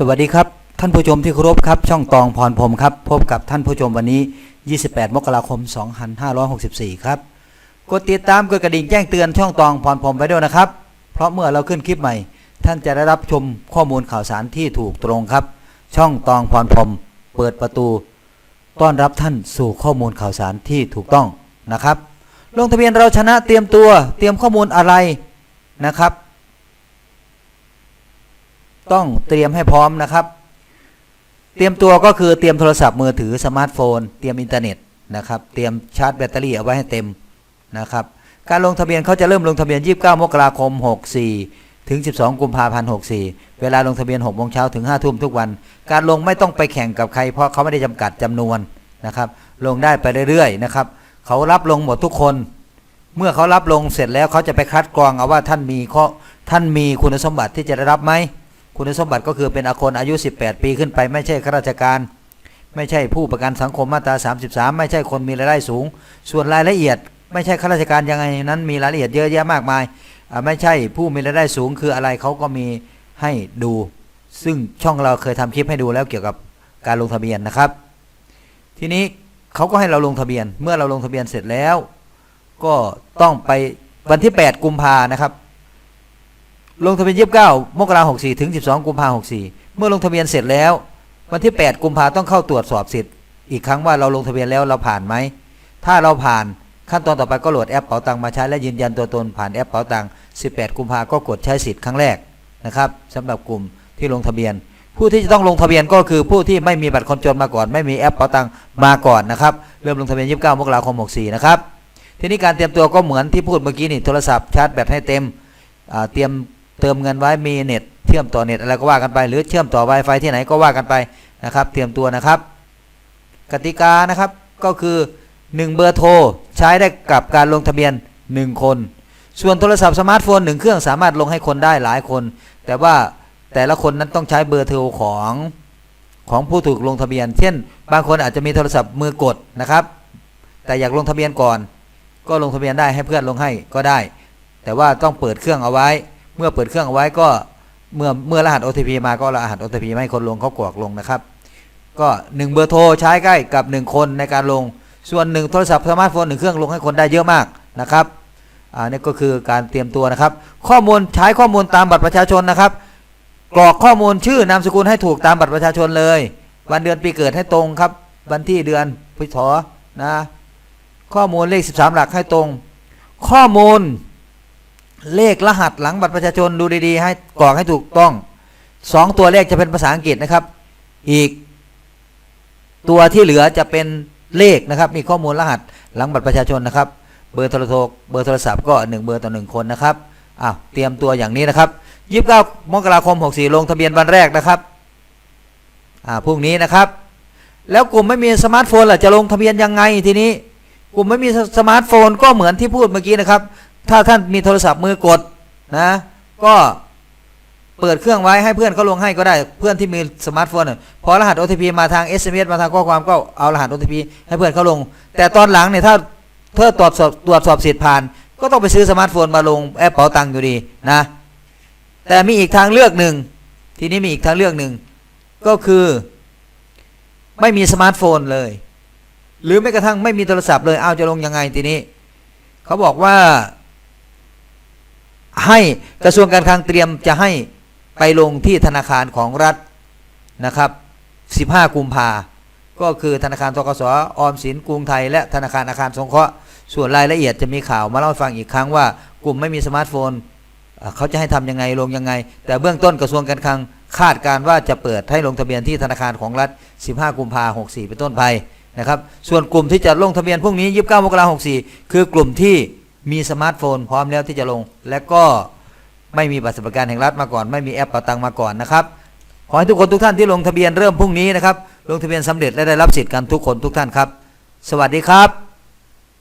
สวัสดีครับ ท่านผู้ชมที่เคารพครับ ช่องตองพรพรมครับ พบกับท่านผู้ชมวันนี้ 28 มกราคม 2564 ครับ กดติดตามกดกระดิ่งแจ้งเตือนช่องตองพรพรมไว้ด้วยนะครับ เพราะเมื่อเราขึ้นคลิปใหม่ ท่านจะได้รับชมข้อมูลข่าวสารที่ถูกตรงครับ ช่องตองพรพรมเปิดประตู ต้อนรับท่านสู่ข้อมูลข่าวสารที่ถูกต้องนะครับ ลงทะเบียนเราชนะเตรียมตัว เตรียมข้อมูลอะไรนะครับ ต้องเตรียมให้พร้อมนะครับ เตรียมตัวก็คือเตรียมโทรศัพท์มือถือสมาร์ทโฟน เตรียมอินเทอร์เน็ตนะครับ เตรียมชาร์จแบตเตอรี่เอาไว้ให้เต็มนะครับ การลงทะเบียนเขาจะเริ่มลงทะเบียน 29 มกราคม 64 ถึง 12 กุมภาพันธ์ 64 เวลาลงทะเบียน6โมงเช้าถึง 5 ทุ่มทุกวัน การลงไม่ต้องไปแข่งกับใคร เพราะเขาไม่ได้จำกัดจำนวนนะครับ ลงได้ไปเรื่อยๆนะครับ เขารับลงหมดทุกคน เมื่อเขารับลงเสร็จแล้วเขาจะไปคัดกรองเอาว่าท่านมีข้อท่านมีคุณสมบัติที่จะได้รับไหม คุณสมบัติก็คือเป็นอาคนอายุ 18 ปีขึ้นไป ไม่ใช่ข้าราชการ ไม่ใช่ผู้ประกันสังคมมาตรา 33 ไม่ใช่คนมีรายได้สูง ส่วนรายละเอียด ไม่ใช่ข้าราชการยังไงนั้นมีรายละเอียดเยอะแยะมากมายไม่ใช่ผู้มีรายได้สูงคืออะไรเขาก็มีให้ดู ซึ่งช่องเราเคยทำคลิปให้ดูแล้วเกี่ยวกับการลงทะเบียนนะครับ ทีนี้เขาก็ให้เราลงทะเบียนเมื่อเราลงทะเบียนเสร็จแล้ว ก็ต้องไปวันที่ 8 กุมภานะครับ ลงทะเบียน29มกราคม64ถึง12กุมภาพันธ์64เมื่อลงทะเบียนเสร็จแล้ว วันที่8กุมภาต้องเข้าตรวจสอบสิทธิ์อีกครั้งว่าเราลงทะเบียนแล้วเราผ่านไหมถ้าเราผ่านขั้นตอนต่อไปก็โหลดแอปเป๋าตังมาใช้และยืนยันตัวตนผ่านแอปเป๋าตัง18 กุมภาก็กดใช้สิทธิ์ครั้งแรกนะครับสำหรับกลุ่มที่ลงทะเบียน ผู้ที่จะต้องลงทะเบียนก็คือผู้ที่ไม่มีบัตรคนจนมาก่อน ไม่มีแอปเป๋าตังมาก่อนนะครับเริ่มลงทะเบียน 29 มกราคม 64 นะครับทีนี้การเตรียมตัวก็เหมือนที่พูดเมื่อกี้นี่โทรศัพท์ชาร์จแบตให้เต็มเตรียม เติมเงินไว้มีเน็ตเชื่อมต่อเน็ตอะไรก็ว่ากันไป หรือเชื่อมต่อ Wi-Fi ที่ไหนก็ว่ากันไปนะครับ เตรียมตัวนะครับ กติกานะครับก็คือ 1 เบอร์โทรใช้ได้กับการลงทะเบียน 1 คน ส่วนโทรศัพท์สมาร์ทโฟน1เครื่องสามารถลงให้คนได้หลายคน แต่ว่าแต่ละคนนั้นต้องใช้เบอร์โทรของของผู้ถูกลงทะเบียน เช่น บางคนอาจจะมีโทรศัพท์มือกดนะครับ แต่อยากลงทะเบียนก่อน ก็ลงทะเบียนได้ให้เพื่อนลงให้ก็ได้ แต่ว่าต้องเปิดเครื่องเอาไว้ เมื่อเปิดเครื่องเอาไว้ก็เมื่อเมื่อรหัส OTP มาก็รหัส OTP ให้คนลงเขากรอกลงนะครับ ก็หนึ่งเบอร์โทรใช้ใกล้กับหนึ่งคนในการลง ส่วนหนึ่งโทรศัพท์สมาร์ทโฟนหนึ่งเครื่องลงให้คนได้เยอะมากนะครับอ่านี่ก็คือการเตรียมตัวนะครับ ข้อมูลใช้ข้อมูลตามบัตรประชาชนนะครับ กรอกข้อมูลชื่อนามสกุลให้ถูกตามบัตรประชาชนเลย วันเดือนปีเกิดให้ตรงครับ วันที่เดือนพศนะ ข้อมูลเลข 13 หลักให้ตรง ข้อมูล เลขรหัสหลังบัตรประชาชนดูดีๆ ให้กรอกให้ถูกต้องสองตัวเลขจะเป็นภาษาอังกฤษนะครับ อีก ตัวที่เหลือจะเป็นเลขนะครับ มีข้อมูลรหัสหลังบัตรประชาชนนะครับ เบอร์โทรโทรเบอร์โทรศัพท์ก็หนึ่งเบอร์ต่อหนึ่งคนนะครับอ้าวเตรียมตัวอย่างนี้นะครับยี่สิบเก้ามกราคมหกสี่ลงทะเบียนวันแรกนะครับอ่าพรุ่งนี้นะครับ แล้วกลุ่มไม่มีสมาร์ทโฟนล่ะจะลงทะเบียนยังไงทีนี้ กลุ่มไม่มีสมาร์ทโฟนก็เหมือนที่พูดเมื่อกี้นะครับ ถ้าท่านมีโทรศัพท์มือกดนะ ก็เปิดเครื่องไว้ให้เพื่อนเขาลงให้ก็ได้เพื่อนที่มีสมาร์ทโฟนพอรหัส OTP มาทาง SMS มาทางข้อความก็เอารหัส OTP ให้เพื่อนเขาลง แต่ตอนหลังเนี่ยถ้าเธอตรวจสอบตรวจสอบสิทธิ์ผ่าน ก็ต้องไปซื้อสมาร์ทโฟนมาลงแอปเป๋าตังค์อยู่ดีนะ แต่มีอีกทางเลือกหนึ่งทีนี้มีอีกทางเลือกหนึ่งก็คือไม่มีสมาร์ทโฟนเลย หรือแม้กระทั่งไม่มีโทรศัพท์เลยเอาจะลงยังไงทีนี้เขาบอกว่า ให้กระทรวงการคลังเตรียมจะให้ไปลงที่ธนาคารของรัฐนะครับ 15 กุมภาก็คือธนาคารทกสออมสินกรุงไทย และธนาคารอาคารสงเคราะห์ส่วนรายละเอียดจะมีข่าวมาเล่าฟังอีกครั้งว่ากลุ่มไม่มีสมาร์ทโฟน เขาจะให้ทำยังไงลงยังไง แต่เบื้องต้นกระทรวงการคลังคาดการว่าจะเปิดให้ลงทะเบียนที่ธนาคารของรัฐ 15 กุมภา64 เป็นต้นไปนะครับ ส่วนกลุ่มที่จะลงทะเบียนพรุ่งนี้ 29 มกราคม64 คือกลุ่มที่ มีสมาร์ทโฟนพร้อมแล้วที่จะลง และก็ไม่มีบัตรสวัสดิการแห่งรัฐมาก่อน ไม่มีแอปเป่าตังมาก่อนนะครับขอให้ทุกคนทุกท่านที่ลงทะเบียนเริ่มพรุ่งนี้นะครับลงทะเบียนสำเร็จและได้รับสิทธิ์กันทุกคนทุกท่านครับ สวัสดีครับ